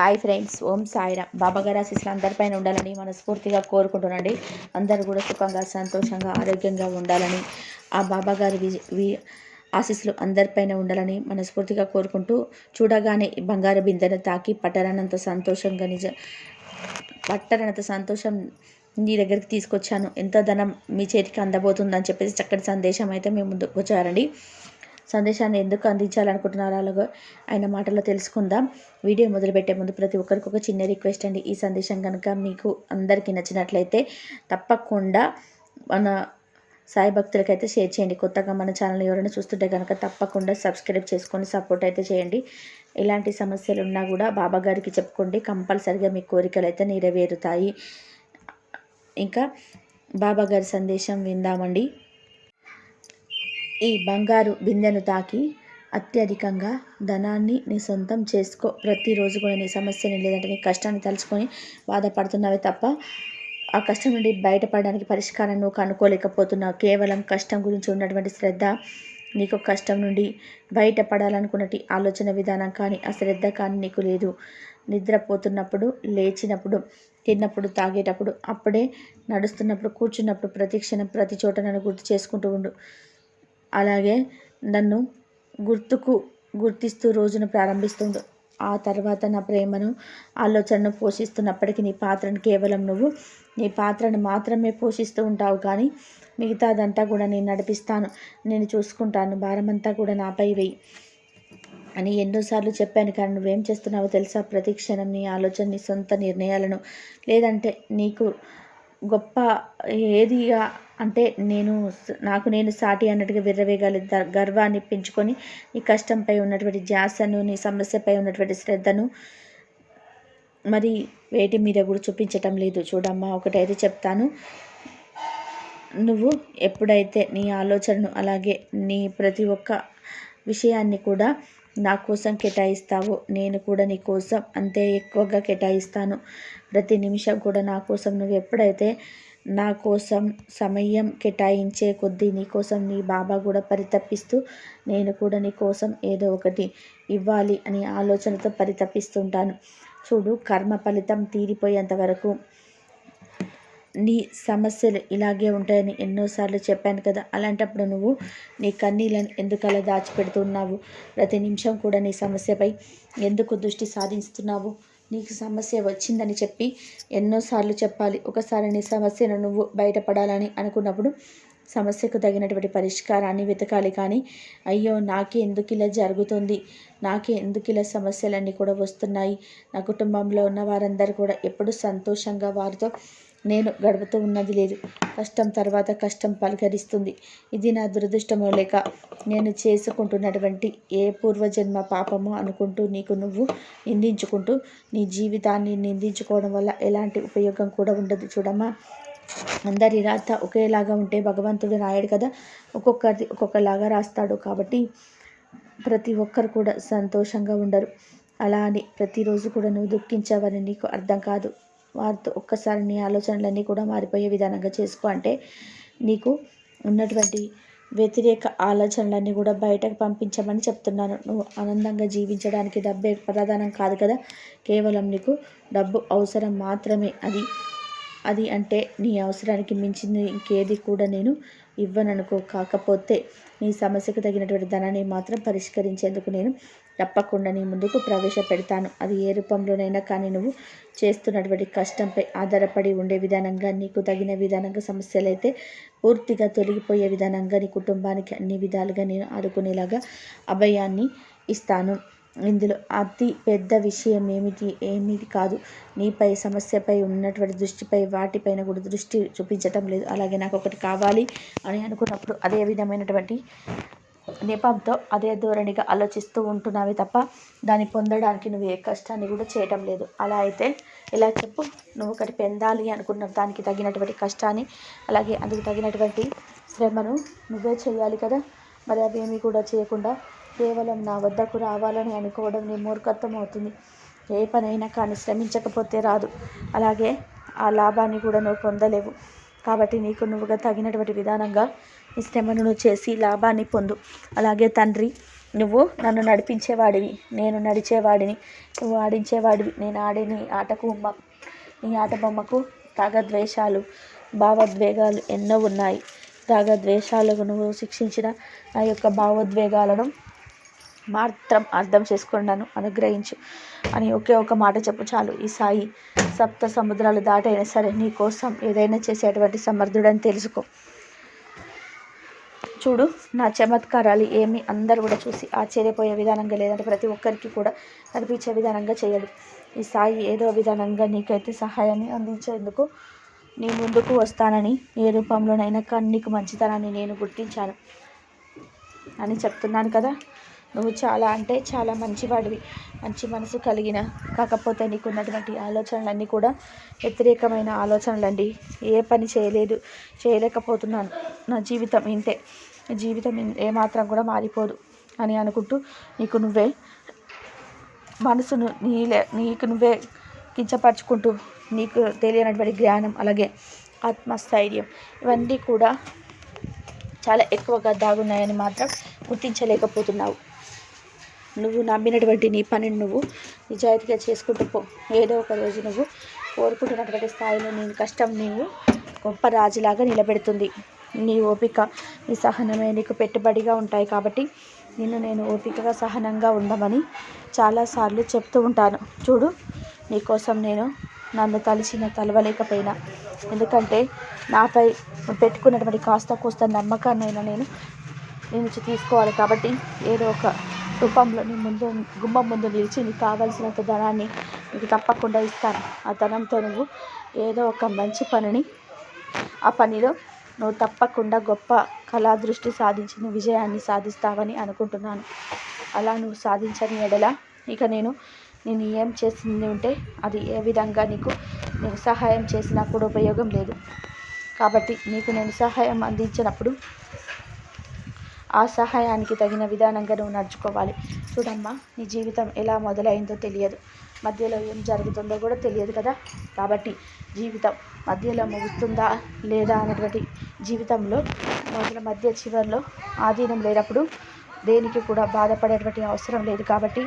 Hi friends ఓం సాయిరామ్. బాబాగారు ఆశీస్సులు అందరిపైన ఉండాలని మనస్ఫూర్తిగా కోరుకుంటున్నాండి అందరూ కూడా సుఖంగా సంతోషంగా ఆరోగ్యంగా ఉండాలని ఆ బాబాగారి వి ఆశీస్సులు అందరిపైన ఉండాలని మనస్ఫూర్తిగా కోరుకుంటూ చూడగానే బంగారు బిందెను తాకి పట్టరానంత సంతోషంగా నిజ పట్టరానంత సంతోషం నీ దగ్గరికి తీసుకొచ్చాను. ఎంత ధనం మీ చేతికి అందబోతుందని చెప్పేసి చక్కటి సందేశం అయితే మేము ముందుకు వచ్చారండి. సందేశాన్ని ఎందుకు అందించాలనుకుంటున్నారో అలాగో ఆయన మాటలో తెలుసుకుందాం. వీడియో మొదలుపెట్టే ముందు ప్రతి ఒక్కరికి ఒక చిన్న రిక్వెస్ట్ అండి. ఈ సందేశం కనుక మీకు అందరికీ నచ్చినట్లయితే తప్పకుండా మన సాయి భక్తులకైతే షేర్ చేయండి. కొత్తగా మన ఛానల్ ఎవరైనా చూస్తుంటే కనుక తప్పకుండా సబ్స్క్రైబ్ చేసుకొని సపోర్ట్ అయితే చేయండి. ఎలాంటి సమస్యలు ఉన్నా కూడా బాబా గారికి చెప్పుకోండి. కంపల్సరిగా మీ కోరికలు అయితే నెరవేరుతాయి. ఇంకా బాబా గారి సందేశం విందామండి. ఈ బంగారు బిందెను తాకి అత్యధికంగా ధనాన్ని నీ సొంతం చేసుకో. ప్రతిరోజు కూడా నీ సమస్యని లేదంటే నీ కష్టాన్ని తలుచుకొని బాధపడుతున్నావే తప్ప ఆ కష్టం నుండి బయటపడడానికి పరిష్కారం నువ్వు కనుక్కోలేకపోతున్నావు. కేవలం కష్టం గురించి ఉన్నటువంటి శ్రద్ధ నీకు కష్టం నుండి బయటపడాలనుకున్నటి ఆలోచన విధానం కానీ ఆ శ్రద్ధ కానీ నీకు లేదు. నిద్రపోతున్నప్పుడు లేచినప్పుడు తిన్నప్పుడు తాగేటప్పుడు అప్పుడే నడుస్తున్నప్పుడు కూర్చున్నప్పుడు ప్రతి క్షణం ప్రతి చోట నన్ను గుర్తు చేసుకుంటూ ఉండు. అలాగే నన్ను గుర్తుకు గుర్తిస్తూ రోజును ప్రారంభిస్తుంది ఆ తర్వాత నా ప్రేమను ఆలోచనను పోషిస్తున్నప్పటికీ నీ పాత్రను కేవలం నువ్వు నీ పాత్రను మాత్రమే పోషిస్తూ ఉంటావు కానీ మిగతాదంతా కూడా నేను నడిపిస్తాను నేను చూసుకుంటాను భారమంతా కూడా నాపై వెయ్యి అని ఎన్నోసార్లు చెప్పాను కానీ నువ్వేం చేస్తున్నావో తెలుసా? ప్రతి క్షణం నీ ఆలోచన నీ సొంత నిర్ణయాలను లేదంటే నీకు గొప్ప ఏదిగా అంటే నేను నాకు నేను సాటి అన్నట్టుగా విర్రవేగాలి గర్వాన్ని పెంచుకొని నీ కష్టంపై ఉన్నటువంటి ధ్యాసను నీ సమస్యపై ఉన్నటువంటి శ్రద్ధను మరి వేటి మీద కూడా చూపించటం లేదు. చూడమ్మా ఒకటైతే చెప్తాను. నువ్వు ఎప్పుడైతే నీ ఆలోచనను అలాగే నీ ప్రతి ఒక్క విషయాన్ని కూడా నా కోసం కేటాయిస్తావో. నేను కూడా నీ కోసం అంతే ఎక్కువగా కేటాయిస్తాను. ప్రతి నిమిషం కూడా నా కోసం. నువ్వు ఎప్పుడైతే నా కోసం సమయం కేటాయించే కొద్దీ నీ కోసం నీ బాబా కూడా పరితపిస్తూ నేను కూడా నీ కోసం ఏదో ఒకటి ఇవ్వాలి అనే ఆలోచనతో పరితపిస్తుంటాను. చూడు కర్మ ఫలితం తీరిపోయేంత వరకు నీ సమస్యలు ఇలాగే ఉంటాయని ఎన్నోసార్లు చెప్పాను కదా అలాంటప్పుడు నువ్వు నీ కన్నీళ్ళని ఎందుకు అలా దాచిపెడుతున్నావు? ప్రతి నిమిషం కూడా నీ సమస్యపై ఎందుకు దృష్టి సాధిస్తున్నావు? నీకు సమస్య వచ్చిందని చెప్పి ఎన్నోసార్లు చెప్పాలి. ఒకసారి నీ సమస్యను నువ్వు బయటపడాలని అనుకున్నప్పుడు సమస్యకు తగినటువంటి పరిష్కారాన్ని వెతకాలి. కానీ అయ్యో నాకే ఎందుకు ఇలా జరుగుతుంది? నాకే ఎందుకు ఇలా సమస్యలన్నీ కూడా వస్తున్నాయి? నా కుటుంబంలో ఉన్న వారందరూ కూడా ఎప్పుడు సంతోషంగా వారితో నేను గడుపుతూ ఉన్నది లేదు. కష్టం తర్వాత కష్టం పలకరిస్తుంది ఇది నా దురదృష్టమో లేక నేను చేసుకుంటున్నటువంటి ఏ పూర్వజన్మ పాపమో అనుకుంటూ నీకు నువ్వు నిందించుకుంటూ నీ జీవితాన్ని నిందించుకోవడం వల్ల ఎలాంటి ఉపయోగం కూడా ఉండదు. చూడమ్మా అందరి రాత ఒకేలాగా ఉంటే భగవంతుడు రాయడు కదా? ఒక్కొక్కరిది ఒక్కొక్కలాగా రాస్తాడు కాబట్టి ప్రతి ఒక్కరు కూడా సంతోషంగా ఉండరు. అలా అని ప్రతిరోజు కూడా నువ్వు దుఃఖించావని నీకు అర్థం కాదు. వారితో ఒక్కసారి నీ ఆలోచనలన్నీ కూడా మారిపోయే విధానంగా చేసుకో. అంటే నీకు ఉన్నటువంటి వ్యతిరేక ఆలోచనలన్నీ కూడా బయటకు పంపించమని చెప్తున్నాను. నువ్వు ఆనందంగా జీవించడానికి డబ్బే ప్రధానం కాదు కదా. కేవలం నీకు డబ్బు అవసరం మాత్రమే. అది అది అంటే నీ అవసరానికి మించింది ఇంకేది కూడా నేను ఇవ్వననుకో. కాకపోతే నీ సమస్యకు తగినటువంటి ధనాన్ని మాత్రం పరిష్కరించేందుకు నేను తప్పకుండా నీ ముందుకు ప్రవేశపెడతాను. అది ఏ రూపంలోనైనా కానీ నువ్వు చేస్తున్నటువంటి కష్టంపై ఆధారపడి ఉండే విధానంగా నీకు తగిన విధానంగా సమస్యలైతే పూర్తిగా తొలగిపోయే విధానంగా నీ కుటుంబానికి అన్ని విధాలుగా నేను ఆదుకునేలాగా అభయాన్ని ఇస్తాను. ఇందులో అతి పెద్ద విషయం ఏమిటి? ఏమిటి కాదు. నీపై సమస్యపై ఉన్నటువంటి దృష్టిపై వాటిపైన కూడా దృష్టి చూపించటం లేదు. అలాగే నాకు ఒకటి కావాలి అని అనుకున్నప్పుడు అదే విధమైనటువంటి నెపంతో అదే ధోరణిగా ఆలోచిస్తూ ఉంటున్నావే తప్ప దాన్ని పొందడానికి నువ్వు ఏ కష్టాన్ని కూడా చేయటం లేదు. అలా అయితే ఇలా చెప్పు. నువ్వు ఒకటి పెందాలి అనుకున్న దానికి తగినటువంటి కష్టాన్ని అలాగే అందుకు తగినటువంటి శ్రమను నువ్వే చేయాలి కదా. మరి అవేమీ కూడా చేయకుండా కేవలం నా వద్దకు రావాలని అనుకోవడం నీ మూర్ఖత్వం అవుతుంది. ఏ పనైనా కానీ శ్రమించకపోతే రాదు. అలాగే ఆ లాభాన్ని కూడా నువ్వు పొందలేవు. కాబట్టి నీకు నువ్వుగా తగినటువంటి విధానంగా ఈ శ్రమను చేసి లాభాన్ని పొందు. అలాగే తండ్రి నువ్వు నన్ను నడిపించేవాడివి. నేను నడిచేవాడిని. నువ్వు ఆడించేవాడివి. నేను ఆడే నీ ఆటకు నీ ఆట బొమ్మకు రాగద్వేషాలు భావోద్వేగాలు ఎన్నో ఉన్నాయి. రాగద్వేషాలకు నువ్వు శిక్షించిన నా యొక్క భావోద్వేగాలను మాత్రం అర్థం చేసుకున్నాను అనుగ్రహించు. అని ఒకే ఒక మాట చెప్పు చాలు. ఈ సాయి సప్త సముద్రాలు దాటైనా సరే నీ కోసం ఏదైనా చేసేటువంటి సమర్థుడని తెలుసుకో. చూడు నా చమత్కారాలు ఏమి అందరూ కూడా చూసి ఆశ్చర్యపోయే విధానంగా లేదంటే ప్రతి ఒక్కరికి కూడా కనిపించే విధానంగా చేయడు. ఈ సాయి ఏదో విధానంగా నీకైతే సహాయాన్ని అందించేందుకు నీ ముందుకు వస్తానని ఏ రూపంలోనైనా కానీ నీకు మంచితనాన్ని నేను గుర్తించాను అని చెప్తున్నాను కదా. నువ్వు చాలా అంటే చాలా మంచివాడివి. మంచి మనసు కలిగిన కాకపోతే నీకు ఉన్నటువంటి ఆలోచనలన్నీ కూడా వ్యతిరేకమైన ఆలోచనలండి. ఏ పని చేయలేదు చేయలేకపోతున్నాను. నా జీవితం ఇంతే. జీవితం ఏమాత్రం కూడా మారిపోదు అని అనుకుంటూ నీకు నువ్వే మనసును నీలే నీకు నువ్వే కించపరుచుకుంటూ నీకు తెలియనటువంటి జ్ఞానం అలాగే ఆత్మస్థైర్యం ఇవన్నీ కూడా చాలా ఎక్కువగా దాగున్నాయని మాత్రం గుర్తించలేకపోతున్నావు. నువ్వు నమ్మినటువంటి నీ పనిని నువ్వు నిజాయితీగా చేసుకుంటూ పో. ఏదో ఒక రోజు నువ్వు కోరుకుంటున్నటువంటి స్థాయిలో నీ కష్టం నీవు గొప్ప రాజులాగా నిలబెడుతుంది. నీ ఓపిక నీ సహనమే నీకు పెట్టుబడిగా ఉంటాయి కాబట్టి నిన్ను నేను ఓపికగా సహనంగా ఉండమని చాలాసార్లు చెప్తూ ఉంటాను. చూడు నీకోసం నేను నన్ను తలిచిన తలవలేకపోయినా. ఎందుకంటే నాపై పెట్టుకున్నటువంటి కాస్త కోస్త నమ్మకాన్నైనా నేను నేను తీసుకోవాలి కాబట్టి ఏదో ఒక రూపంలో నీ ముందు గుమ్మం ముందు నిలిచి నీకు కావాల్సినంత ధనాన్ని నీకు తప్పకుండా ఇస్తాను. ఆ ధనంతో నువ్వు ఏదో ఒక మంచి పనిని ఆ పనిలో నువ్వు తప్పకుండా గొప్ప కళా దృష్టి సాధించిన విజయాన్ని సాధిస్తావని అనుకుంటున్నాను. అలా నువ్వు సాధించని ఎడల ఇక నేను నేను ఏం చేసింది ఉంటే అది ఏ విధంగా నీకు నేను సహాయం చేసినా కూడా ఉపయోగం లేదు. కాబట్టి నీకు నేను సహాయం అందించినప్పుడు ఆ సహాయానికి తగిన విధానంగా నువ్వు నడుచుకోవాలి. చూడమ్మా నీ జీవితం ఎలా మొదలైందో తెలియదు. మధ్యలో ఏం జరుగుతుందో కూడా తెలియదు కదా. కాబట్టి జీవితం మధ్యలో ముగుస్తుందా లేదా అనేటువంటి జీవితంలో మొదల మధ్య చివరిలో ఆధీనం లేనప్పుడు దేనికి కూడా బాధపడేటువంటి అవసరం లేదు కాబట్టి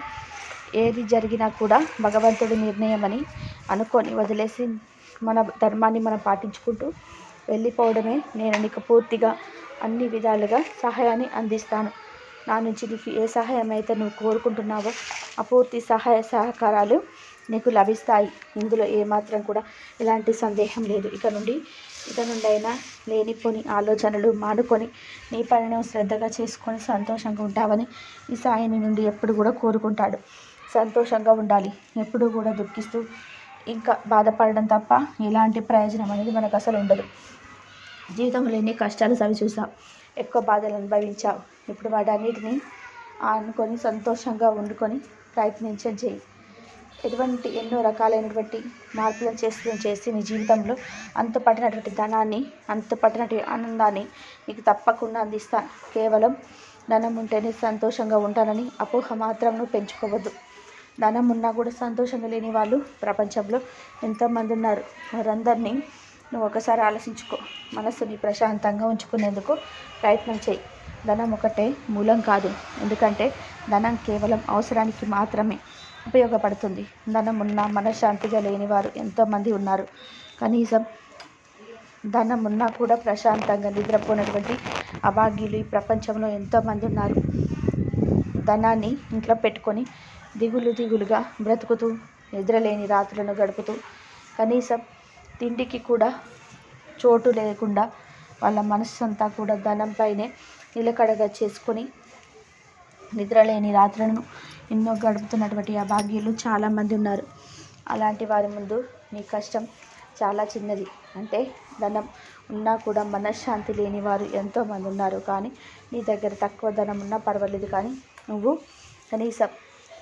ఏది జరిగినా కూడా భగవంతుడి నిర్ణయం అని అనుకొని వదిలేసి మన ధర్మాన్ని మనం పాటించుకుంటూ వెళ్ళిపోవడమే నేను నీకు పూర్తిగా అన్ని విధాలుగా సహాయాన్ని అందిస్తాను. నా నుంచి నీకు ఏ సహాయం అయితే నువ్వు కోరుకుంటున్నావో ఆ పూర్తి సహాయ సహకారాలు నీకు లభిస్తాయి. ఇందులో ఏమాత్రం కూడా ఎలాంటి సందేహం లేదు. ఇక నుండి ఇక నుండి అయినా లేనిపోని ఆలోచనలు మానుకొని నీ పనిని శ్రద్ధగా చేసుకొని సంతోషంగా ఉంటావని ఈ సాయిని నుండి ఎప్పుడు కూడా కోరుకుంటాడు. సంతోషంగా ఉండాలి. ఎప్పుడూ కూడా దుఃఖిస్తూ ఇంకా బాధపడడం తప్ప ఎలాంటి ప్రయోజనం అనేది మనకు అసలు ఉండదు. జీవితంలో ఎన్ని కష్టాలు చవి చూసావు? ఎక్కువ బాధలు అనుభవించావు. ఇప్పుడు వాటన్నిటిని అనుకొని సంతోషంగా వండుకొని ప్రయత్నించే చేయి ఎటువంటి ఎన్నో రకాలైనటువంటి మార్పులను చేస్తూ చేసి నీ జీవితంలో అంత పట్టినటువంటి ధనాన్ని అంత పట్టినటువంటి ఆనందాన్ని నీకు తప్పకుండా అందిస్తాను కేవలం ధనం ఉంటేనే సంతోషంగా ఉంటానని అపోహ మాత్రం నువ్వు పెంచుకోవద్దు. ధనం ఉన్నా కూడా సంతోషంగా లేని వాళ్ళు ప్రపంచంలో ఎంతోమంది ఉన్నారు. వారందరినీ నువ్వు ఒకసారి ఆలోచించుకో. మనసుని ప్రశాంతంగా ఉంచుకునేందుకు ప్రయత్నం చేయి. ధనం ఒకటే మూలం కాదు. ఎందుకంటే ధనం కేవలం అవసరానికి మాత్రమే. ఉపయోగపడుతుంది. ధనం ఉన్న మనశ్శాంతిగా లేని వారు ఎంతోమంది ఉన్నారు. కనీసం ధనం ఉన్నా కూడా ప్రశాంతంగా నిద్రపోయినటువంటి అభాగ్యులు ఈ ప్రపంచంలో ఎంతోమంది ఉన్నారు. ధనాన్ని ఇంట్లో పెట్టుకొని దిగులు దిగులుగా బ్రతుకుతూ నిద్రలేని రాత్రులను గడుపుతూ కనీసం తిండికి కూడా చోటు లేకుండా వాళ్ళ మనస్సు అంతా కూడా ధనంపైనే నిలకడగా చేసుకొని నిద్రలేని రాత్రులను ఎన్నో గడుపుతున్నటువంటి అభాగ్యులు చాలామంది ఉన్నారు. అలాంటి వారి ముందు నీ కష్టం చాలా చిన్నది. అంటే ధనం ఉన్నా కూడా మనశ్శాంతి లేని వారు ఎంతోమంది ఉన్నారు. కానీ నీ దగ్గర తక్కువ ధనం ఉన్నా పర్వాలేదు. కానీ నువ్వు కనీసం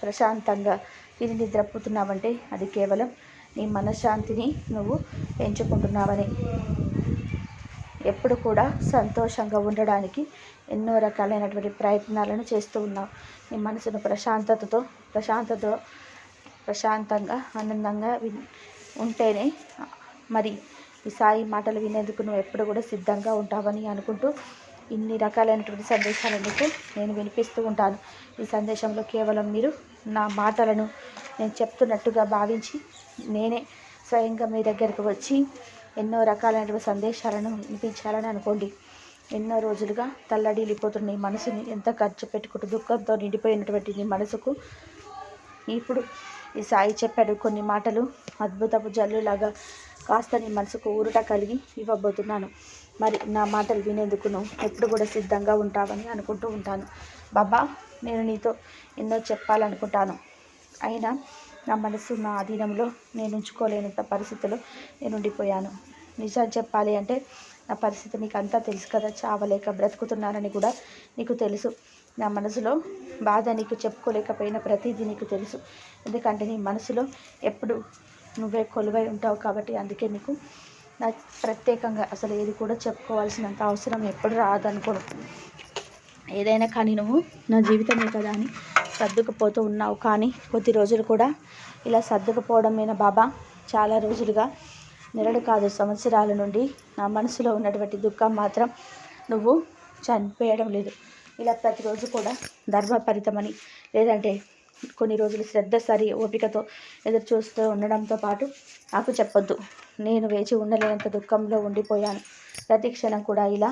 ప్రశాంతంగా తిని నిద్రపోతున్నావంటే అది కేవలం నీ మనశ్శాంతిని నువ్వు పెంచుకుంటున్నావని ఎప్పుడు కూడా సంతోషంగా ఉండడానికి ఎన్నో రకాలైనటువంటి ప్రయత్నాలను చేస్తూ ఉన్నావు నీ మనసును ప్రశాంతతతో ప్రశాంతతో ప్రశాంతంగా ఆనందంగా ఉంటేనే మరి ఈ సాయి మాటలు వినేందుకు నువ్వు ఎప్పుడు కూడా సిద్ధంగా ఉంటావని అనుకుంటూ ఇన్ని రకాలైనటువంటి సందేశాలు మీకు నేను వినిపిస్తూ ఉంటాను. ఈ సందేశంలో కేవలం మీరు నా మాటలను నేను చెప్తున్నట్టుగా భావించి నేనే స్వయంగా మీ దగ్గరకు వచ్చి ఎన్నో రకాలైనటువంటి సందేశాలను వినిపించాలని అనుకోండి. ఎన్నో రోజులుగా తల్లడిల్లిపోతున్న నీ మనసుని ఎంత ఖర్చు పెట్టుకుంటూ దుఃఖంతో నిండిపోయినటువంటి నీ మనసుకు ఇప్పుడు ఈ సాయి చెప్పాడు కొన్ని మాటలు అద్భుతపు జల్లులాగా కాస్త నీ మనసుకు ఊరట కలిగి ఇవ్వబోతున్నాను. మరి నా మాటలు వినేందుకు నువ్వు ఎప్పుడు కూడా సిద్ధంగా ఉంటావని అనుకుంటూ ఉంటాను. బాబా నేను నీతో ఎన్నో చెప్పాలనుకుంటాను. అయినా నా మనసు నా అధీనంలో నేను ఉంచుకోలేనంత పరిస్థితిలో నేను ఉండిపోయాను. నిజం చెప్పాలి అంటే నా పరిస్థితి నీకు అంతా తెలుసు కదా చావలేక బ్రతుకుతున్నానని కూడా నీకు తెలుసు. నా మనసులో బాధ నీకు చెప్పుకోలేకపోయిన ప్రతిదీ నీకు తెలుసు. ఎందుకంటే నీ మనసులో ఎప్పుడు నువ్వే కొలువై ఉంటావు కాబట్టి అందుకే నీకు నా ప్రత్యేకంగా అసలు ఏది కూడా చెప్పుకోవాల్సినంత అవసరం ఎప్పుడు రాదనుకోను. ఏదైనా కానీ నువ్వు నా జీవితమే కదా అని సర్దుకుపోతూ ఉన్నావు. కానీ కొద్ది రోజులు కూడా ఇలా సర్దుకుపోవడమేనా బాబా చాలా రోజులుగా నెలలు కాదు సంవత్సరాల నుండి నా మనసులో ఉన్నటువంటి దుఃఖం మాత్రం నువ్వు చనిపోయడం లేదు. ఇలా ప్రతిరోజు కూడా ధర్మపరితమని లేదంటే కొన్ని రోజులు శ్రద్ధ సరి ఓపికతో ఎదురు చూస్తూ ఉండడంతో పాటు నాకు చెప్పొద్దు. నేను వేచి ఉండలేనంత దుఃఖంలో ఉండిపోయాను. ప్రతి క్షణం కూడా ఇలా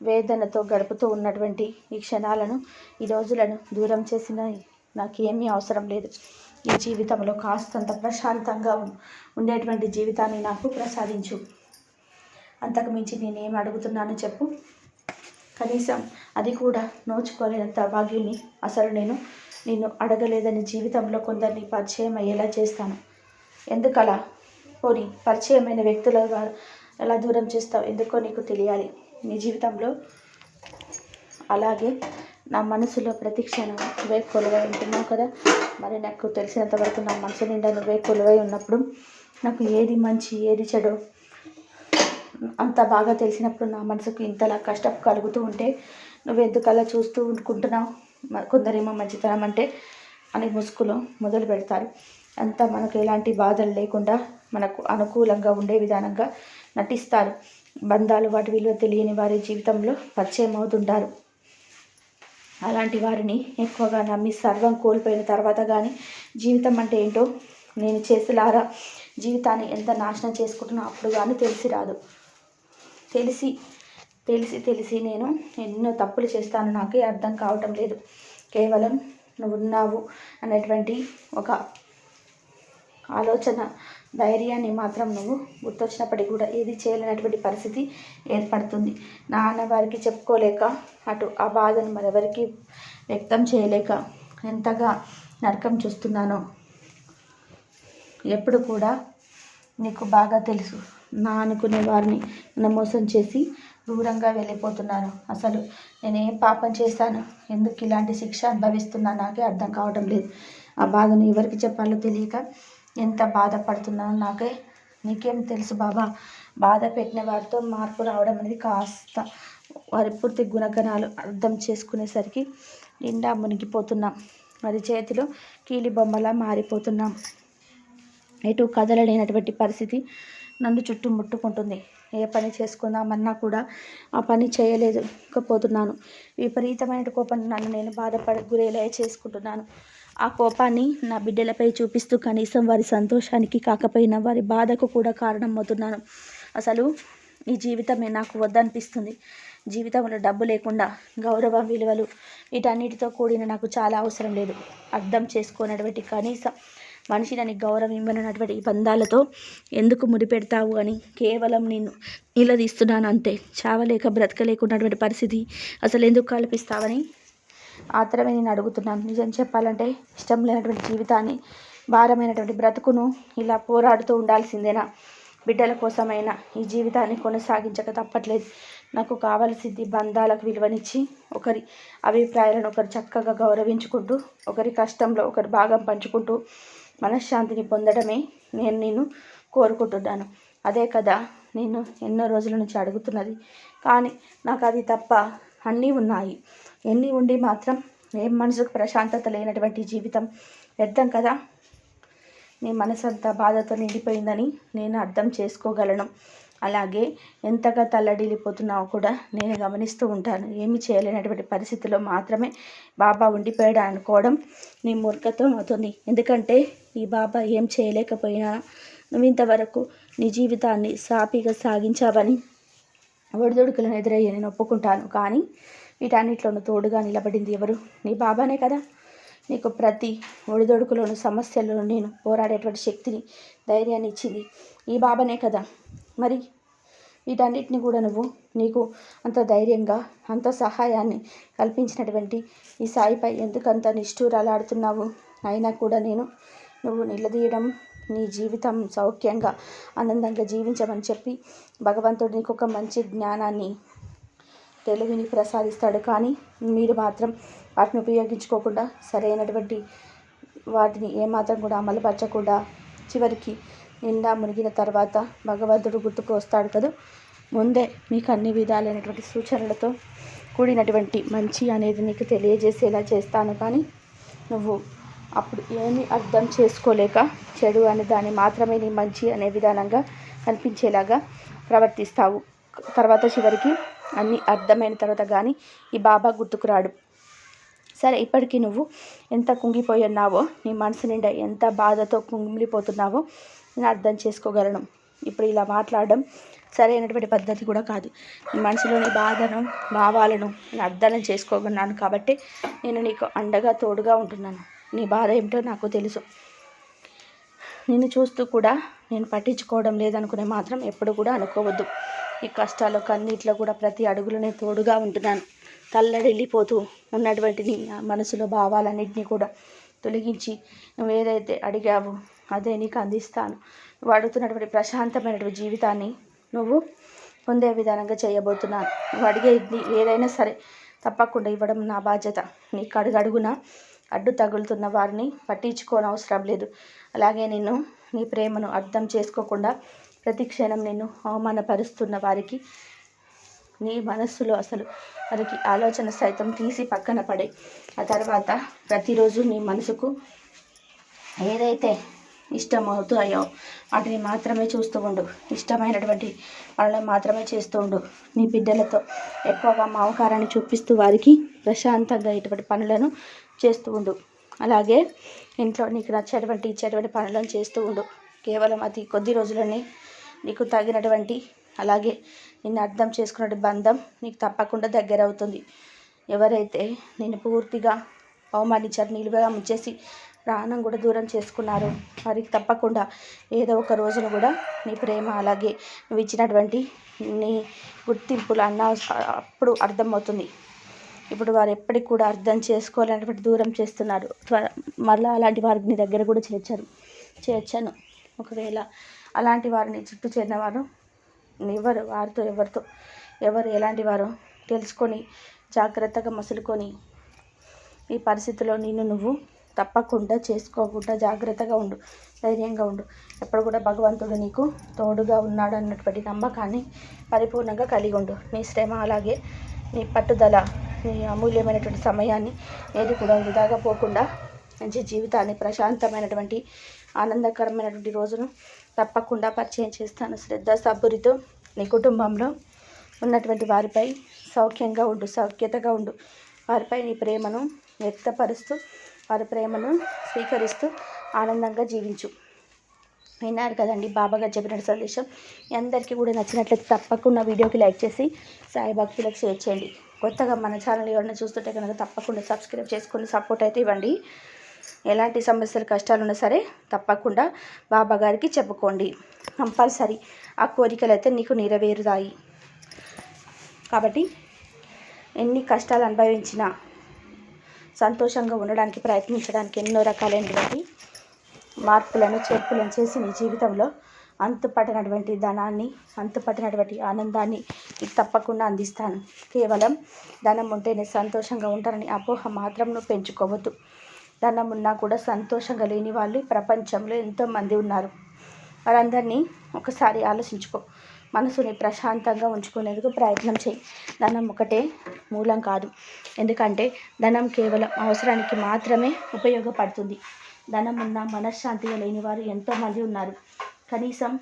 వేదనతో గడుపుతూ ఉన్నటువంటి ఈ క్షణాలను ఈ రోజులను దూరం చేసిన నాకేమీ అవసరం లేదు. ఈ జీవితంలో కాస్తంత ప్రశాంతంగా ఉండేటువంటి జీవితాన్ని నాకు ప్రసాదించు. అంతకు మించి నేనేం అడుగుతున్నాను చెప్పు. కనీసం అది కూడా నోచుకోలేనంత భాగ్యుని అసలు నేను నిన్ను అడగలేదని జీవితంలో కొందరిని పరిచయం అయ్యేలా చేస్తాను. ఎందుకలా? పోనీ పరిచయమైన వ్యక్తుల ఎలా దూరం చేస్తావు? ఎందుకో నీకు తెలియాలి. నీ జీవితంలో అలాగే నా మనసులో ప్రతి క్షణం నువ్వే కొలువై ఉంటున్నావు కదా. మరి నాకు తెలిసినంత వరకు నా మనసు నిండా నువ్వే కొలువై ఉన్నప్పుడు నాకు ఏది మంచి ఏది చెడు అంత బాగా తెలిసినప్పుడు నా మనసుకు ఇంతలా కష్టం కలుగుతూ ఉంటే నువ్వు ఎందుకలా చూస్తూ ఉంటున్నావు? కొందరేమో మంచితనం అంటే అని ముసుగులో మొదలు పెడతారు. అంతా మనకు ఎలాంటి బాధలు లేకుండా మనకు అనుకూలంగా ఉండే విధానంగా నటిస్తారు. బంధాలు వాటి విలువ తెలియని వారి జీవితంలో పరిచయం అవుతుంటారు. అలాంటి వారిని ఎక్కువగా నమ్మి సర్వం కోల్పోయిన తర్వాత కానీ జీవితం అంటే ఏంటో నేను చేసేలారా? జీవితాన్ని ఎంత నాశనం చేసుకుంటున్నా అప్పుడు కానీ తెలిసి రాదు. తెలిసి తెలిసి తెలిసి నేను ఎన్నో తప్పులు చేస్తాను. నాకే అర్థం కావటం లేదు. కేవలం నువ్వు ఉన్నావు అనేటువంటి ఒక ఆలోచన ధైర్యాన్ని మాత్రం నువ్వు గుర్తొచ్చినప్పటికీ కూడా ఏది చేయలేనటువంటి పరిస్థితి ఏర్పడుతుంది. నాన్న వారికి చెప్పుకోలేక అటు ఆ బాధను మరెవరికి వ్యక్తం చేయలేక ఎంతగా నరకం చూస్తున్నానో ఎప్పుడు కూడా నీకు బాగా తెలుసు. నా అనుకునే వారిని నన్ను మోసం చేసి దూరంగా వెళ్ళిపోతున్నాను. అసలు నేను ఏం పాపం చేశాను? ఎందుకు ఇలాంటి శిక్ష అనుభవిస్తున్నా? నాకే అర్థం కావడం లేదు. ఆ బాధను ఎవరికి చెప్పాలో తెలియక ఎంత బాధపడుతున్నానో నాకే నీకేం తెలుసు బాబా. బాధ పెట్టిన వారితో మార్పు రావడం అనేది కాస్త వారి పూర్తి గుణగణాలు అర్థం చేసుకునేసరికి నిండా మునిగిపోతున్నాం. వారి చేతిలో కీలి బొమ్మలా మారిపోతున్నాం. ఎటు కదలలేనటువంటి పరిస్థితి నన్ను చుట్టుముట్టుకుంటుంది ఏ పని చేసుకుందామన్నా కూడా ఆ పని చేయలేకపోతున్నాను. విపరీతమైన కోపం నన్ను నేను బాధపడ గురేలా చేసుకుంటున్నాను. ఆ కోపాన్ని నా బిడ్డలపై చూపిస్తూ కనీసం వారి సంతోషానికి కాకపోయినా వారి బాధకు కూడా కారణమవుతున్నాను. అసలు ఈ జీవితమే నాకు వద్దనిపిస్తుంది. జీవితంలో డబ్బు లేకుండా గౌరవం విలువలు వీటన్నిటితో కూడిన నాకు చాలా అవసరం లేదు. అర్థం చేసుకునేటువంటి కనీసం మనిషి నన్ను గౌరవం ఇవ్వనటువంటి బంధాలతో ఎందుకు ముడిపెడతావు అని కేవలం నేను నిలదీస్తున్నాను అంతే చావలేక బ్రతకలేకున్నటువంటి పరిస్థితి అసలు ఎందుకు కల్పిస్తావని ఆత్రమే నేను అడుగుతున్నాను. నిజం చెప్పాలంటే ఇష్టం లేనటువంటి జీవితాన్ని భారమైనటువంటి బ్రతుకును ఇలా పోరాడుతూ ఉండాల్సిందేనా? బిడ్డల కోసమైనా ఈ జీవితాన్ని కొనసాగించక తప్పట్లేదు. నాకు కావలసింది బంధాలకు విలువనిచ్చి ఒకరి అభిప్రాయాలను ఒకరు చక్కగా గౌరవించుకుంటూ ఒకరి కష్టంలో ఒకరి భాగం పంచుకుంటూ మనశ్శాంతిని పొందడమే నేను నేను కోరుకుంటున్నాను. అదే కదా నేను ఎన్నో రోజుల నుంచి అడుగుతున్నది. కానీ నాకు అది తప్ప అన్నీ ఉన్నాయి. ఎన్ని ఉండి మాత్రం ఏం మనసుకు ప్రశాంతత లేనటువంటి జీవితం వ్యర్థం కదా? నీ మనసంతా బాధతో నిండిపోయిందని నేను అర్థం చేసుకోగలను. అలాగే ఎంతగా తల్లడిల్లిపోతున్నావో కూడా నేను గమనిస్తూ ఉంటాను. ఏమి చేయలేనటువంటి పరిస్థితిలో మాత్రమే బాబా ఉండిపోయాడు అనుకోవడం నీ మూర్ఖత్వం అవుతుంది. ఎందుకంటే ఈ బాబా ఏం చేయలేకపోయినా నువ్వు ఇంతవరకు నీ జీవితాన్ని సాపిగా సాగించావని ఒడిదొడుకులను ఎదురయ్యే నేను ఒప్పుకుంటాను. కానీ వీటన్నిటిలోనూ తోడుగా నిలబడింది ఎవరు? నీ బాబానే కదా. నీకు ప్రతి ఒడిదొడుకులోను సమస్యలను నేను పోరాడేటువంటి శక్తిని ధైర్యాన్ని ఇచ్చింది ఈ బాబానే కదా. మరి వీటన్నిటిని కూడా నువ్వు నీకు అంత ధైర్యంగా అంత సహాయాన్ని కల్పించినటువంటి ఈ సాయిపై ఎందుకంత నిష్ఠూరాలాడుతున్నావు? అయినా కూడా నేను నువ్వు నిలదీయడం నీ జీవితం సౌఖ్యంగా ఆనందంగా జీవించమని చెప్పి భగవంతుడు నీకు ఒక మంచి జ్ఞానాన్ని తెలివిని ప్రసాదిస్తాడు. కానీ మీరు మాత్రం వాటిని ఉపయోగించుకోకుండా సరైనటువంటి వాటిని ఏమాత్రం కూడా అమలుపరచకుండా చివరికి నిండా మునిగిన తర్వాత భగవంతుడు గుర్తుకు వస్తాడు కదా? ముందే మీకు అన్ని విధాలైనటువంటి సూచనలతో కూడినటువంటి మంచి అనేది నీకు తెలియజేసేలా చేస్తాను. కానీ నువ్వు అప్పుడు ఏమీ అర్థం చేసుకోలేక చెడు అనే దాన్ని మాత్రమే నీ మంచి అనే విధానంగా కనిపించేలాగా ప్రవర్తిస్తావు. తర్వాత చివరికి అన్నీ అర్థమైన తర్వాత కానీ ఈ బాబా గుర్తుకురాడు సరే ఇప్పటికీ నువ్వు ఎంత కుంగిపోయి ఉన్నావో నీ మనసు నిండా ఎంత బాధతో కుంగిలిపోతున్నావో నేను అర్థం చేసుకోగలను. ఇప్పుడు ఇలా మాట్లాడడం సరైనటువంటి పద్ధతి కూడా కాదు. నీ మనసులోని బాధను భావాలను నేను అర్థం చేసుకోగలను కాబట్టి నేను నీకు అండగా తోడుగా ఉంటున్నాను. నీ బాధ ఏమిటో నాకు తెలుసు. నిన్ను చూస్తూ కూడా నేను పట్టించుకోవడం లేదనుకునే మాత్రం ఎప్పుడు కూడా అనుకోవద్దు. ఈ కష్టాలు కన్నీటిలో కూడా ప్రతి అడుగులో నేను తోడుగా ఉంటున్నాను. తల్లడిల్లిపోతూ ఉన్నటువంటి నీ మనసులో భావాలన్నింటినీ కూడా తొలగించి నువ్వు ఏదైతే అడిగావో అదే నీకు అందిస్తాను. నువ్వు అడుగుతున్నటువంటి ప్రశాంతమైనటువంటి జీవితాన్ని నువ్వు పొందే విధానంగా చేయబోతున్నాను. నువ్వు అడిగేది ఏదైనా సరే తప్పకుండా ఇవ్వడం నా బాధ్యత. నీకు అడుగడుగున అడ్డు తగులుతున్న వారిని పట్టించుకోనవసరం లేదు. అలాగే నేను నీ ప్రేమను అర్థం చేసుకోకుండా ప్రతి క్షణం నిన్ను అవమానపరుస్తున్న వారికి నీ మనస్సులో అసలు వారికి ఆలోచన సైతం తీసి పక్కన పడే. ఆ తర్వాత ప్రతిరోజు నీ మనసుకు ఏదైతే ఇష్టమవుతాయో వాటిని మాత్రమే చూస్తూ ఉండు. ఇష్టమైనటువంటి పనులను మాత్రమే చేస్తూ ఉండు. నీ బిడ్డలతో ఎక్కువగా మామకారాన్ని చూపిస్తూ వారికి ప్రశాంతంగా ఇటువంటి పనులను చేస్తూ ఉండు. అలాగే ఇంట్లో నీకు నచ్చేటువంటి ఇచ్చేటువంటి పనులను చేస్తూ ఉండు. కేవలం అది కొద్ది రోజులని నీకు తగినటువంటి అలాగే నిన్ను అర్థం చేసుకున్న బంధం నీకు తప్పకుండా దగ్గర అవుతుంది ఎవరైతే నేను పూర్తిగా అవమానించారు నిలువగా ముంచేసి ప్రాణం కూడా దూరం చేసుకున్నారు. వారికి తప్పకుండా ఏదో ఒక రోజున కూడా నీ ప్రేమ అలాగే నువ్వు ఇచ్చినటువంటి నీ గుర్తింపులు అన్న అప్పుడు అర్థమవుతుంది. ఇప్పుడు వారు ఎప్పటికి కూడా అర్థం చేసుకోలేనటువంటి దూరం చేస్తున్నారు. మళ్ళీ అలాంటి వారు నీ దగ్గర కూడా చేర్చారు. చేర్చాను. ఒకవేళ అలాంటి వారిని చుట్టూ చేరినవారు ఎవరు? వారితో ఎవరితో? ఎవరు ఎలాంటి వారు తెలుసుకొని జాగ్రత్తగా మసులుకొని ఈ పరిస్థితిలో నిన్ను నువ్వు తప్పకుండా చేసుకోకుండా జాగ్రత్తగా ఉండు ధైర్యంగా ఉండు. ఎప్పుడు కూడా భగవంతుడు నీకు తోడుగా ఉన్నాడు అన్నటువంటి నమ్మకాన్ని పరిపూర్ణంగా కలిగి ఉండు. నీ శ్రమ అలాగే నీ పట్టుదల నీ అమూల్యమైనటువంటి సమయాన్ని ఏది కూడా వృధాగా పోకుండా మంచి జీవితాన్ని ప్రశాంతమైనటువంటి ఆనందకరమైనటువంటి రోజును తప్పకుండా పరిచయం చేస్తాను. శ్రద్ధ సబ్బురితో నీ కుటుంబంలో ఉన్నటువంటి వారిపై సౌఖ్యంగా ఉండు సౌఖ్యతగా ఉండు. వారిపై నీ ప్రేమను వ్యక్తపరుస్తూ వారి ప్రేమను స్వీకరిస్తూ ఆనందంగా జీవించు. విన్నారు కదండి బాబాగారు చెప్పిన సందేశం. మీ అందరికీ కూడా నచ్చినట్లయితే తప్పకుండా వీడియోకి లైక్ చేసి సాయి భక్తులకు షేర్ చేయండి. కొత్తగా మన ఛానల్ ఎవరైనా చూస్తుంటే కనుక తప్పకుండా సబ్స్క్రైబ్ చేసుకొని సపోర్ట్ అయితే ఇవ్వండి. ఎలాంటి సమస్యలు కష్టాలు ఉన్నా సరే తప్పకుండా బాబా గారికి చెప్పుకోండి. కంపల్సరీ ఆ కోరికలు అయితే నీకు నెరవేరుతాయి. కాబట్టి ఎన్ని కష్టాలు అనుభవించినా సంతోషంగా ఉండడానికి ప్రయత్నించడానికి ఎన్నో రకాలైనటువంటి మార్పులను చేర్పులను చేసి నీ జీవితంలో అంతుపట్టినటువంటి ధనాన్ని అంతుపట్టినటువంటి ఆనందాన్ని నీకు తప్పకుండా అందిస్తాను. కేవలం ధనం ఉంటేనే సంతోషంగా ఉంటారని అపోహ మాత్రం నువ్వు పెంచుకోవద్దు. ధనం ఉన్నా కూడా సంతోషంగా లేని వాళ్ళు ప్రపంచంలో ఎంతోమంది ఉన్నారు. వారందరినీ ఒకసారి ఆలోచించుకో. మనసుని ప్రశాంతంగా ఉంచుకునేందుకు ప్రయత్నం చేయి. ధనం ఒకటే మూలం కాదు. ఎందుకంటే ధనం కేవలం అవసరానికి మాత్రమే ఉపయోగపడుతుంది. ధనం ఉన్న మనశ్శాంతిగా లేని వారు ఎంతోమంది ఉన్నారు. కనీసం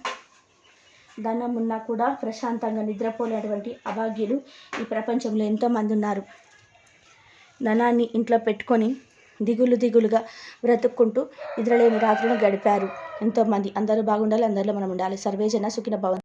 ధనం ఉన్నా కూడా ప్రశాంతంగా నిద్రపోలేటువంటి అభాగ్యులు ఈ ప్రపంచంలో ఎంతోమంది ఉన్నారు. ధనాన్ని ఇంట్లో పెట్టుకొని దిగులు దిగులుగా బ్రతుక్కుంటూ నిద్రలేని రాత్రులను గడిపారు ఎంతోమంది. అందరూ బాగుండాలి అందరిలో మనం ఉండాలి. సర్వేజన సుఖిన భవన్